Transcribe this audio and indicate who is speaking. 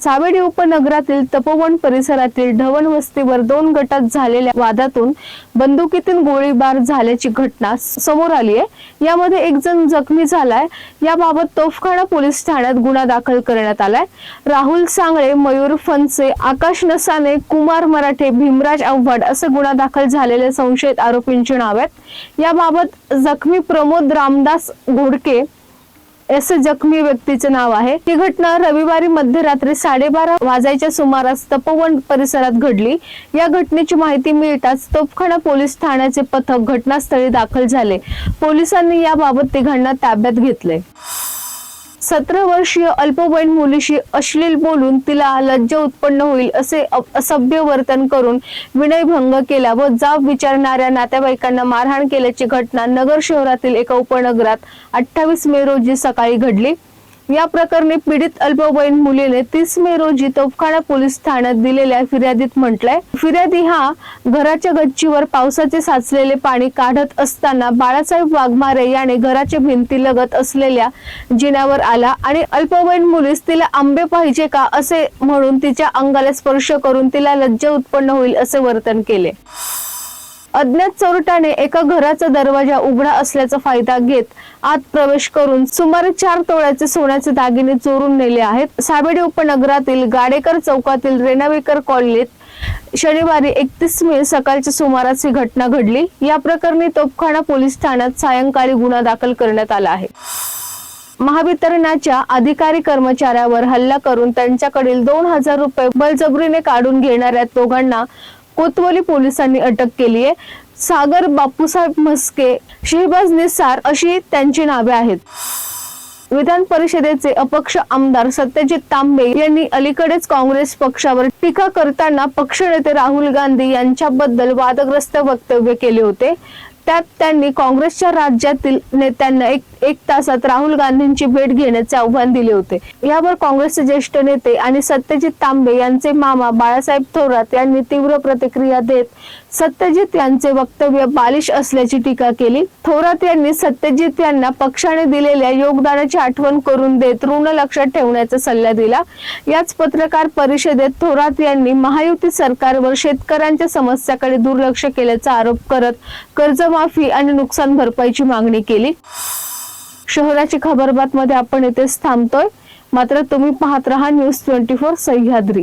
Speaker 1: सावेडी उपनगरातील तपोवन परिसरातील ढवण वस्तीवर दोन गटात झालेल्या वादातून बंदुकीतून गोळीबार झाल्याची घटना समोर आली आहे. यामध्ये एक जण जखमी झालाय. याबाबत तोफखाना पोलीस ठाण्यात गुन्हा दाखल करण्यात आलाय. राहुल सांगळे मयूर फनसे आकाश नसाने कुमार मराठे भीमराज आव्हाड असे गुन्हा दाखल झालेले संशयित आरोपींची नाव आहेत. याबाबत जखमी प्रमोद रामदास घोडके एस जखमी व्यक्तीचे नाव आहे. ही घटना रविवारी मध्यरात्री साडेबारा वाजायच्या सुमारास तपोवन परिसरात घडली. या घटनेची माहिती मिळताच तोफखाना पोलीस ठाण्याचे पथक घटनास्थळी दाखल झाले. पोलिसांनी याबाबत तिघांना ताब्यात घेतले. सतरा वर्षीय अल्पवयीन मुलीशी अश्लील बोलून तिला लज्ज उत्पन्न होईल असे असभ्य वर्तन करून विनयभंग केला व जाब विचारणाऱ्या नातेवाईकांना मारहाण केल्याची घटना नगर शहरातील एका उपनगरात अठ्ठावीस मे रोजी सकाळी घडली. या प्रकरणी पीडित अल्पवयीन मुलीने तीस मे रोजी तोफखाना पोलीस ठाण्यात दिलेल्या फिर्यादीत म्हटलंय. फिर्यादी हा घराच्या गच्चीवर पावसाचे साचलेले पाणी काढत असताना बाळासाहेब वाघमारे याने घराच्या भिंती लगत असलेल्या जिन्यावर आला आणि अल्पवयीन मुलीस तिला आंबे पाहिजे का असे म्हणून तिच्या अंगाला स्पर्श करून तिला लज्जा उत्पन्न होईल असे वर्तन केले. अज्ञात चोरट्याने एका घराचा दरवाजा उघडा असल्याचा फायदा घेत आत प्रवेश करून सुमारे चार तोळ्याचे सोन्याचे दागिने चोरून नेले आहेत. साबेडी उपनगरातील गाडेकर चौकातील रेणावेकर कॉलनीत शनिवारी एकतीस मे सकाळच्या सुमारास ही घटना घडली. या प्रकरणी तोपखाना पोलीस ठाण्यात सायंकाळी गुन्हा दाखल करण्यात आला आहे. महावितरणाच्या अधिकारी कर्मचाऱ्यावर हल्ला करून त्यांच्याकडील दोन हजार रुपये बळजबरीने काढून घेणाऱ्या दोघांना कोतवली पोलिसांनी अटक केली आहे. सागर बापूसाहेब म्हस्के शहबाज निसार अशी त्यांची नावे आहेत. विधान परिषदेचे अपक्ष आमदार सत्यजित तांबे यांनी अलीकडेच काँग्रेस पक्षावर टीका करताना पक्षनेते राहुल गांधी यांच्याबद्दल वादग्रस्त वक्तव्य केले होते. त्यात त्यांनी काँग्रेसच्या राज्यातील नेत्यांना एक एक तासात राहुल गांधींची भेट घेण्याचे आव्हान दिले होते. यावर काँग्रेसचे ज्येष्ठ नेते आणि सत्यजित तांबे यांचे मामा बाळासाहेब थोरात यांनी तीव्र प्रतिक्रिया देत सत्यजित यांचे वक्तव्य बालिश असल्याची टीका केली. थोरात यांनी सत्यजित यांना पक्षाने दिलेल्या योगदानाची आठवण करून देत ऋण लक्षात ठेवण्याचा सल्ला दिला. याच पत्रकार परिषदेत थोरात यांनी महायुती सरकारवर शेतकऱ्यांच्या समस्याकडे दुर्लक्ष केल्याचा आरोप करत कर्जमाफी आणि नुकसान भरपाईची मागणी केली. शहराची खबरबात मध्ये आपण इथेच थांबतोय. मात्र तुम्ही पाहत रहा न्यूज ट्वेंटी फोर सह्याद्री.